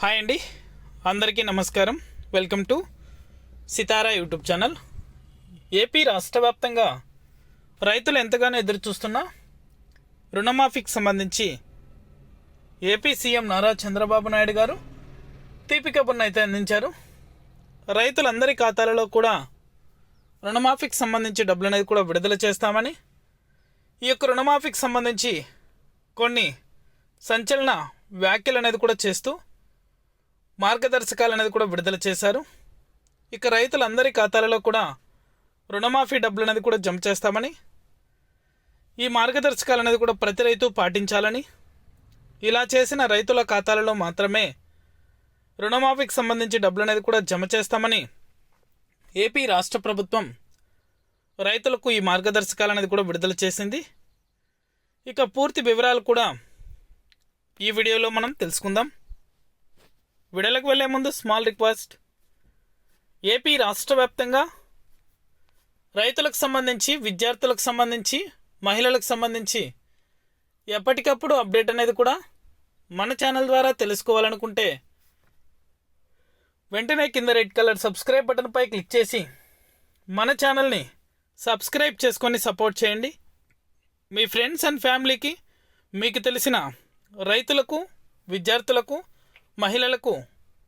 Hi అండి. అందరికీ నమస్కారం. Welcome to Sitara YouTube channel. AP రాష్ట్ర వ్యాప్తంగా రైతులు ఎంతగానో ఎదురు చూస్తున్న రుణమాఫీకి సంబంధించి ఏపీ సీఎం నారా చంద్రబాబు నాయుడు గారు తీపి కబుర్ను అయితే అందించారు. రైతులందరి ఖాతాలలో కూడా రుణమాఫీకి సంబంధించి డబ్బులు అనేది కూడా విడుదల చేస్తామని ఈ యొక్క రుణమాఫీకి సంబంధించి కొన్ని సంచలన వ్యాఖ్యలు అనేది కూడా చేస్తూ మార్గదర్శకాలు అనేది కూడా విడుదల చేశారు. ఇక రైతులందరి ఖాతాలలో కూడా రుణమాఫీ డబ్బులు అనేది కూడా జమ చేస్తామని ఈ మార్గదర్శకాలు అనేది కూడా ప్రతి రైతు పాటించాలని ఇలా చేసిన రైతుల ఖాతాలలో మాత్రమే రుణమాఫీకి సంబంధించి డబ్బులు అనేది కూడా జమ చేస్తామని ఏపీ రాష్ట్ర ప్రభుత్వం రైతులకు ఈ మార్గదర్శకాలు అనేది కూడా విడుదల చేసింది. ఇక పూర్తి వివరాలు కూడా ఈ వీడియోలో మనం తెలుసుకుందాం. వీడియోలకు వెళ్ళే ముందు స్మాల్ రిక్వెస్ట్ ఏపీ రాష్ట్ర వ్యాప్తంగా రైతులకు సంబంధించి విద్యార్థులకు సంబంధించి మహిళలకు సంబంధించి ఎప్పటికప్పుడు అప్డేట్ అనేది కూడా మన ఛానల్ ద్వారా తెలుసుకోవాలనుకుంటే వెంటనే కింద రెడ్ కలర్ సబ్స్క్రైబ్ బటన్పై క్లిక్ చేసి మన ఛానల్ని సబ్స్క్రైబ్ చేసుకొని సపోర్ట్ చేయండి. మీ ఫ్రెండ్స్ అండ్ ఫ్యామిలీకి మీకు తెలిసిన రైతులకు విద్యార్థులకు మహిళలకు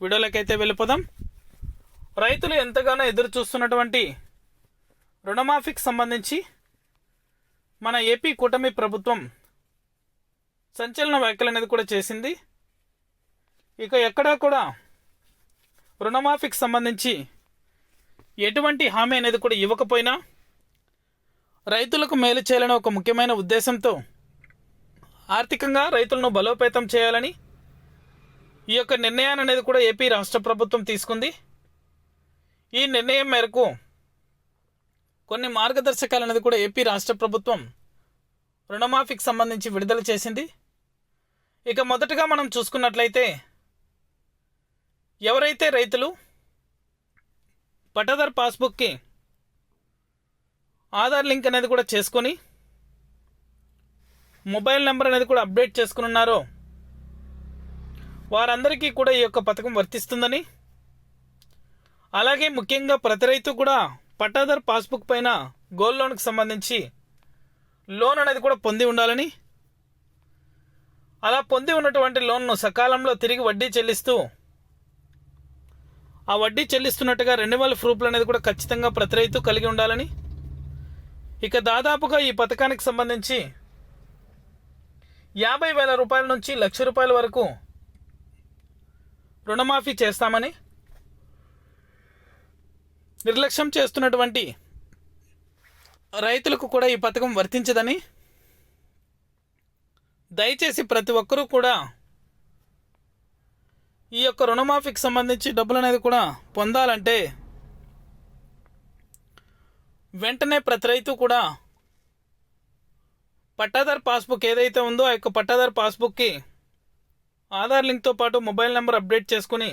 వీడియోలకైతే వెళ్ళిపోదాం. రైతులు ఎంతగానో ఎదురు చూస్తున్నటువంటి రుణమాఫీకి సంబంధించి మన ఏపీ కూటమి ప్రభుత్వం సంచలన వ్యాఖ్యలు అనేది కూడా చేసింది. ఇక ఎక్కడా కూడా రుణమాఫీకి సంబంధించి ఎటువంటి హామీ అనేది కూడా ఇవ్వకపోయినా రైతులకు మేలు చేయాలని ఒక ముఖ్యమైన ఉద్దేశంతో ఆర్థికంగా రైతులను బలోపేతం చేయాలని ఈ యొక్క నిర్ణయాన్ని అనేది కూడా ఏపీ రాష్ట్ర ప్రభుత్వం తీసుకుంది. ఈ నిర్ణయం మేరకు కొన్ని మార్గదర్శకాలు అనేది కూడా ఏపీ రాష్ట్ర ప్రభుత్వం రుణమాఫీకి సంబంధించి విడుదల చేసింది. ఇక మొదటగా మనం చూసుకున్నట్లయితే ఎవరైతే రైతులు పట్టదార్ పాస్బుక్కి ఆధార్ లింక్ అనేది కూడా చేసుకొని మొబైల్ నెంబర్ అనేది కూడా అప్డేట్ చేసుకుని ఉన్నారో వారందరికీ కూడా ఈ యొక్క పథకం వర్తిస్తుందని. అలాగే ముఖ్యంగా ప్రతి రైతు కూడా పట్టాదార్ పాస్బుక్ పైన గోల్డ్ లోన్కి సంబంధించి లోన్ అనేది కూడా పొంది ఉండాలని. అలా పొంది ఉన్నటువంటి లోన్ను సకాలంలో తిరిగి వడ్డీ చెల్లిస్తూ ఆ వడ్డీ చెల్లిస్తున్నట్టుగా రెన్యువల్ ప్రూఫ్లు అనేది కూడా ఖచ్చితంగా ప్రతి రైతు కలిగి ఉండాలని. ఇక దాదాపుగా ఈ పథకానికి సంబంధించి యాభై వేల రూపాయల నుంచి లక్ష రూపాయల వరకు రుణమాఫీ చేస్తామని? నిర్లక్ష్యం చేస్తున్నటువంటి రైతులకు కూడా ఈ పథకం వర్తించదని? దయచేసి ప్రతి ఒక్కరూ కూడా ఈ యొక్క రుణమాఫీకి సంబంధించి డబ్బులు అనేది కూడా పొందాలంటే వెంటనే ప్రతి రైతు కూడా పట్టాదార్ పాస్బుక్ ఏదైతే ఉందో ఆ యొక్క పట్టాదార్ పాస్బుక్కి ఆధార్ లింక్తో పాటు మొబైల్ నెంబర్ అప్డేట్ చేసుకుని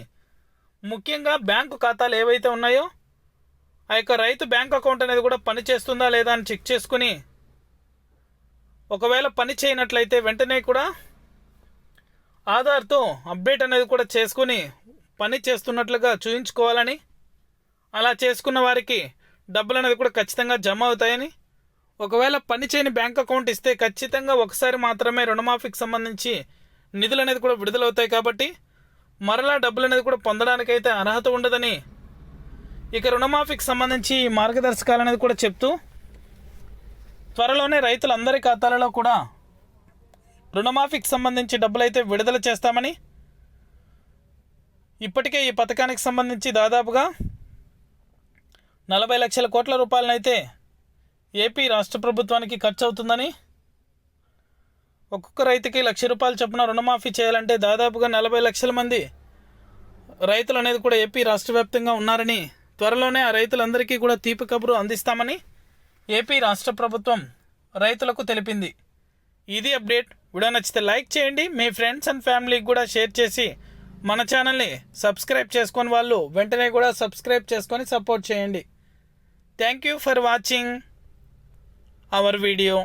ముఖ్యంగా బ్యాంకు ఖాతాలు ఏవైతే ఉన్నాయో ఆ యొక్క రైతు బ్యాంక్ అకౌంట్ అనేది కూడా పని చేస్తుందా లేదా అని చెక్ చేసుకుని ఒకవేళ పని చేయనట్లయితే వెంటనే కూడా ఆధార్తో అప్డేట్ అనేది కూడా చేసుకుని పని చేస్తున్నట్లుగా చూయించుకోవాలని అలా చేసుకున్న వారికి డబ్బులు అనేది కూడా ఖచ్చితంగా జమ అవుతాయని ఒకవేళ పని చేయని బ్యాంక్ అకౌంట్ ఇస్తే ఖచ్చితంగా ఒకసారి మాత్రమే రుణమాఫీకి సంబంధించి నిధులు అనేది కూడా విడుదలవుతాయి కాబట్టి మరలా డబ్బులు అనేది కూడా పొందడానికైతే అర్హత ఉండదని ఇక రుణమాఫీకి సంబంధించి ఈ మార్గదర్శకాలు అనేది కూడా చెప్తూ త్వరలోనే రైతులందరి ఖాతాలలో కూడా రుణమాఫీకి సంబంధించి డబ్బులు అయితే విడుదల చేస్తామని ఇప్పటికే ఈ పథకానికి సంబంధించి దాదాపుగా నలభై లక్షల కోట్ల రూపాయలనైతే ఏపీ రాష్ట్ర ప్రభుత్వానికి ఖర్చు అవుతుందని ఒక్కొక్క రైతుకి లక్ష రూపాయలు చొప్పున రుణమాఫీ చేయాలంటే దాదాపుగా నలభై లక్షల మంది రైతులు అనేది కూడా ఏపీ రాష్ట్ర వ్యాప్తంగా ఉన్నారని త్వరలోనే ఆ రైతులందరికీ కూడా తీపి కబురు అందిస్తామని ఏపీ రాష్ట్ర ప్రభుత్వం రైతులకు తెలిపింది. ఇది అప్డేట్. వీడియో నచ్చితే లైక్ చేయండి. మీ ఫ్రెండ్స్ అండ్ ఫ్యామిలీకి కూడా షేర్ చేసి మన ఛానల్ని సబ్స్క్రైబ్ చేసుకొని వాళ్ళు వెంటనే కూడా సబ్స్క్రైబ్ చేసుకొని సపోర్ట్ చేయండి. Thank you for watching our video.